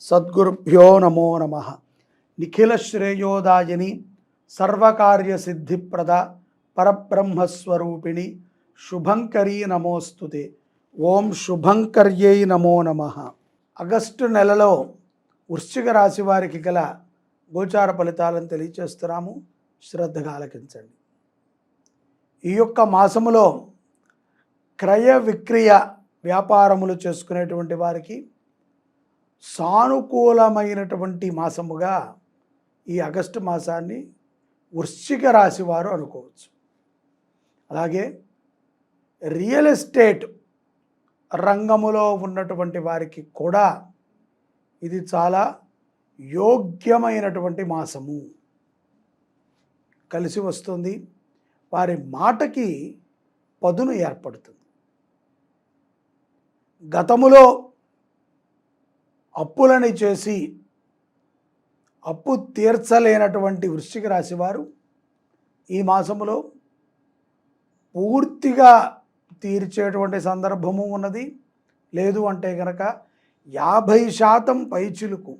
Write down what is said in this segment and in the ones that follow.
సద్గురుభ్యో నమో నమ. నిఖిల శ్రేయోదాయని సర్వకార్య సిద్ధిప్రద పరబ్రహ్మస్వరూపిణి శుభంకరీ నమోస్తుతే. ఓం శుభంకర్యై నమో నమ. ఆగస్టు నెలలో వృశ్చిక రాశి వారికి గల గోచార ఫలితాలను తెలియచేస్తున్నాము. శ్రద్ధగా ఆలకించండి. ఈ యొక్క మాసములో క్రయ విక్రయ వ్యాపారములు చేసుకునేటువంటి వారికి సానుకూలమైనటువంటి మాసముగా ఈ ఆగస్టు మాసాన్ని వృశ్చిక రాశి వారు అనుకోవచ్చు. అలాగే రియల్ ఎస్టేట్ రంగములో ఉన్నటువంటి వారికి కూడా ఇది చాలా యోగ్యమైనటువంటి మాసము. కలిసి వస్తుంది. వారి మాటకి పదును ఏర్పడుతుంది. గతములో అప్పులని చేసి అప్పు తీర్చలేనటువంటి వృశ్చిక రాశి వారు ఈ మాసములో పూర్తిగా తీర్చేటువంటి సందర్భము ఉన్నది. లేదు అంటే కనుక యాభై శాతం పైచులకు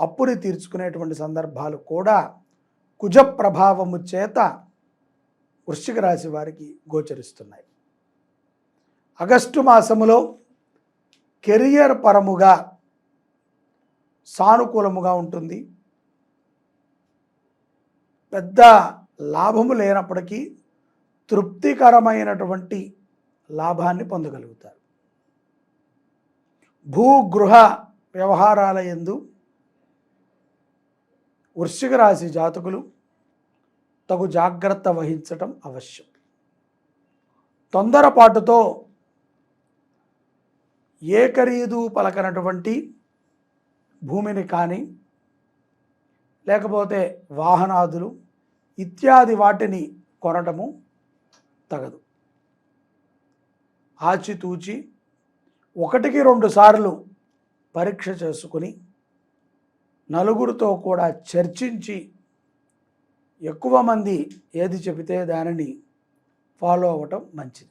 అప్పుని తీర్చుకునేటువంటి సందర్భాలు కూడా కుజ ప్రభావము చేత వృశ్చిక రాశి వారికి గోచరిస్తున్నాయి. ఆగస్టు మాసములో కెరియర్ పరముగా సానుకూలముగా ఉంటుంది. పెద్ద లాభము లేనప్పటికీ తృప్తికరమైనటువంటి లాభాన్ని పొందగలుగుతారు. భూగృహ వ్యవహారాల ఎందు వృశ్చిక రాశి జాతకులు తగు జాగ్రత్త వహించటం అవశ్యం. తొందరపాటుతో ఏ ఖరీదు పలకనటువంటి భూమిని కానీ లేకపోతే వాహనాదులు ఇత్యాది వాటిని కొనటము తగదు. ఆచితూచి ఒకటికి రెండు సార్లు పరీక్ష చేసుకుని నలుగురితో కూడా చర్చించి ఎక్కువ మంది ఏది చెబితే దానిని ఫాలో అవ్వటం మంచిది.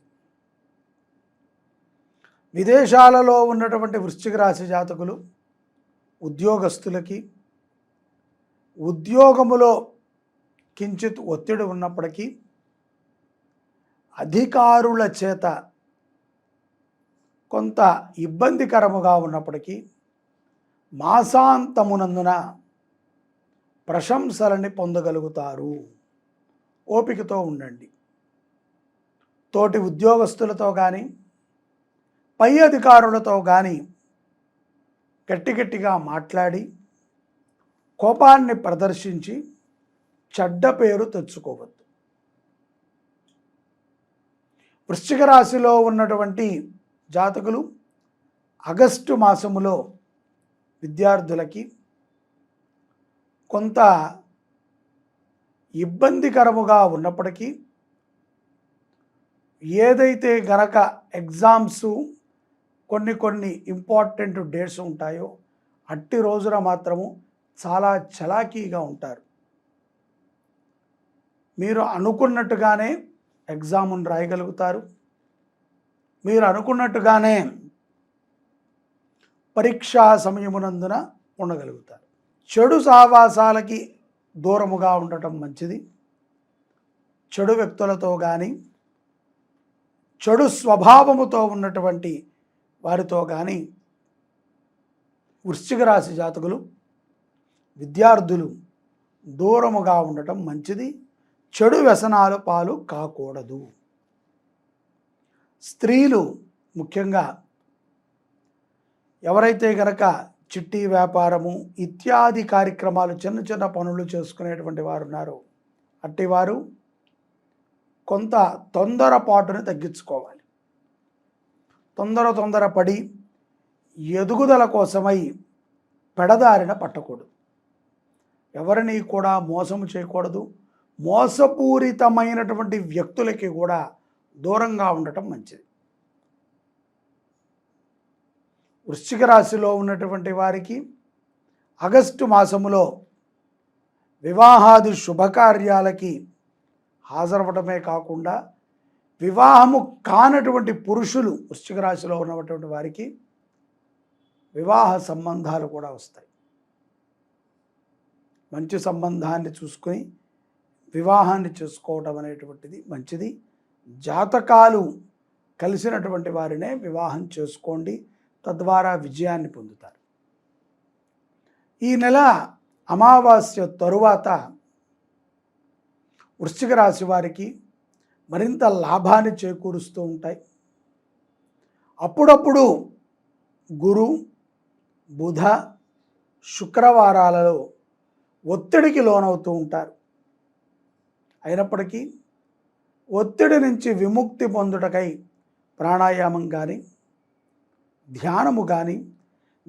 విదేశాలలో ఉన్నటువంటి వృశ్చిక రాశి జాతకులు ఉద్యోగస్తులకి ఉద్యోగములో కించిత్ ఒత్తిడి ఉన్నప్పటికీ అధికారుల చేత కొంత ఇబ్బందికరముగా ఉన్నప్పటికీ మాసాంతమునందున ప్రశంసలని పొందగలుగుతారు. ఓపికతో ఉండండి. తోటి ఉద్యోగస్తులతో కానీ పై అధికారులతో కానీ గట్టి గట్టిగా మాట్లాడి కోపాన్ని ప్రదర్శించి చెడ్డ పేరు తెచ్చుకోవద్దు. వృశ్చిక రాశిలో ఉన్నటువంటి జాతకులు ఆగస్టు మాసములో విద్యార్థులకి కొంత ఇబ్బందికరముగా ఉన్నప్పటికీ ఏదైతే గనక ఎగ్జామ్సు కొన్ని కొన్ని ఇంపార్టెంట్ డేట్స్ ఉంటాయో అట్టి రోజున మాత్రము చాలా చలాకీగా ఉంటారు. మీరు అనుకున్నట్టుగానే ఎగ్జామ్ను రాయగలుగుతారు. మీరు అనుకున్నట్టుగానే పరీక్షా సమయమునందున ఉండగలుగుతారు. చెడు సావాసాలకి దూరముగా ఉండటం మంచిది. చెడు వ్యక్తులతో కానీ చెడు స్వభావముతో ఉన్నటువంటి వారితో కానీ వృశ్చిక రాశి జాతకులు విద్యార్థులు దూరముగా ఉండటం మంచిది. చెడు వ్యసనాల పాలు కాకూడదు. స్త్రీలు ముఖ్యంగా ఎవరైతే గనక చిట్టి వ్యాపారము ఇత్యాది కార్యక్రమాలు చిన్న చిన్న పనులు చేసుకునేటువంటి వారు ఉన్నారో అట్టివారు కొంత తొందరపాటుని తగ్గించుకోవాలి. తొందర తొందరపడి ఎదుగుదల కోసమై పెడదారిన పట్టకూడదు. ఎవరిని కూడా మోసము చేయకూడదు. మోసపూరితమైనటువంటి వ్యక్తులకి కూడా దూరంగా ఉండటం మంచిది. వృశ్చిక రాశిలో ఉన్నటువంటి వారికి ఆగస్టు మాసములో వివాహాది శుభకార్యాలకి హాజరవ్వటమే కాకుండా వివాహము కానటువంటి పురుషులు వృశ్చిక రాశిలో ఉన్నటువంటి వారికి వివాహ సంబంధాలు కూడా వస్తాయి. మంచి సంబంధాన్ని చూసుకొని వివాహాన్ని చేసుకోవటం అనేటువంటిది మంచిది. జాతకాలు కలిసినటువంటి వారినే వివాహం చేసుకోండి. తద్వారా విజయాన్ని పొందుతారు. ఈ నెల అమావాస్య తరువాత వృశ్చిక రాశి వారికి మరింత లాభాన్ని చేకూరుస్తూ ఉంటాయి. అప్పుడప్పుడు గురు బుధ శుక్రవారాలలో ఒత్తిడికి లోనవుతూ ఉంటారు. అయినప్పటికీ ఒత్తిడి నుంచి విముక్తి పొందుటకై ప్రాణాయామం కానీ ధ్యానము కానీ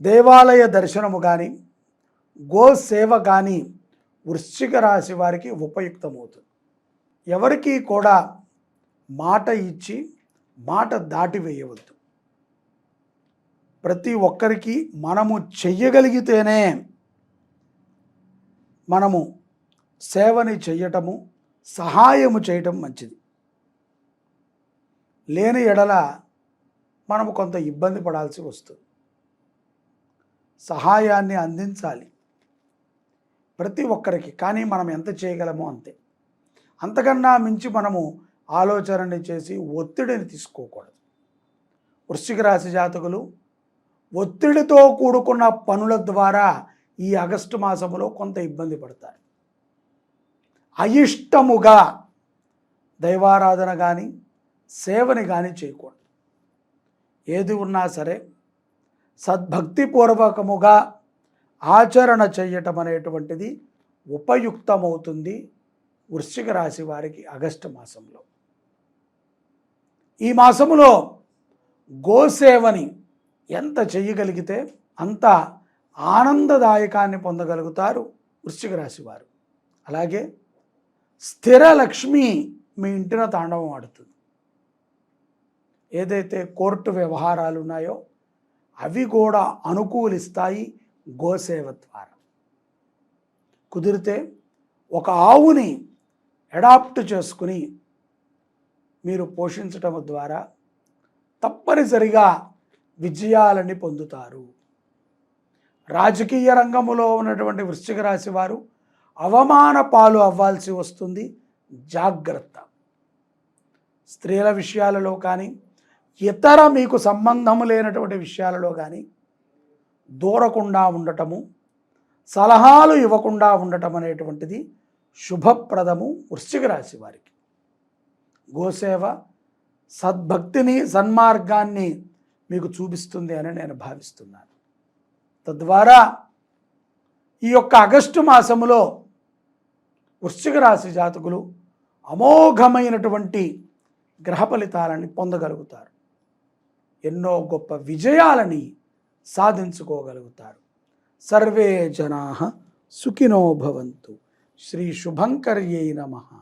దేవాలయ దర్శనము కానీ గోసేవ కానీ వృశ్చిక రాశి వారికి ఉపయుక్తమవుతుంది. ఎవరికీ కూడా మాట ఇచ్చి మాట దాటివేయవద్దు. ప్రతి ఒక్కరికి మనము చెయ్యగలిగితేనే మనము సేవని చెయ్యటము సహాయము చేయటం మంచిది. లేని ఎడల మనము కొంత ఇబ్బంది పడాల్సి వస్తుంది. సహాయాన్ని అందించాలి ప్రతి ఒక్కరికి కానీ మనం ఎంత చేయగలమో అంతే. అంతకన్నా మించి మనము ఆలోచనని చేసి ఒత్తిడిని తీసుకోకూడదు. వృశ్చిక రాశి జాతకులు ఒత్తిడితో కూడుకున్న పనుల ద్వారా ఈ ఆగస్టు మాసంలో కొంత ఇబ్బంది పడతారు. అయిష్టముగా దైవారాధన కానీ సేవని కానీ చేయకూడదు. ఏది ఉన్నా సరే సద్భక్తిపూర్వకముగా ఆచరణ చేయటం అనేటువంటిది ఉపయుక్తమవుతుంది వృశ్చిక రాశి వారికి ఆగస్టు మాసంలో. ఈ మాసములో గోసేవని ఎంత చేయగలిగితే అంత ఆనందదాయకాన్ని పొందగలుగుతారు వృశ్చిక రాశి వారు. అలాగే స్థిర లక్ష్మి మీ ఇంటిన తాండవం ఆడుతుంది. ఏదైతే కోర్టు వ్యవహారాలు ఉన్నాయో అవి కూడా అనుకూలిస్తాయి గోసేవ ద్వారా. కుదిరితే ఒక ఆవుని అడాప్ట్ చేసుకుని మీరు పోషించటం ద్వారా తప్పనిసరిగా విజయాలని పొందుతారు. రాజకీయ రంగములో ఉన్నటువంటి వృశ్చిక రాశి వారు అవమాన పాలు అవ్వాల్సి వస్తుంది. జాగ్రత్త. స్త్రీల విషయాలలో కానీ ఇతర మీకు సంబంధము లేనటువంటి విషయాలలో కానీ దూరకుండా ఉండటము సలహాలు ఇవ్వకుండా ఉండటం అనేటువంటిది శుభప్రదము వృశ్చిక రాశి వారికి. గోసేవ సద్భక్తిని సన్మార్గాన్ని మీకు చూపిస్తుంది అని నేను భావిస్తున్నాను. తద్వారా ఈ యొక్క ఆగస్టు మాసములో వృశ్చిక రాశి జాతకులు అమోఘమైనటువంటి గ్రహ ఫలితాలని పొందగలుగుతారు. ఎన్నో గొప్ప విజయాలని సాధించుకోగలుగుతారు. సర్వే జనా సుఖినో భవంతు. శ్రీ శుభంకర్యై నమ.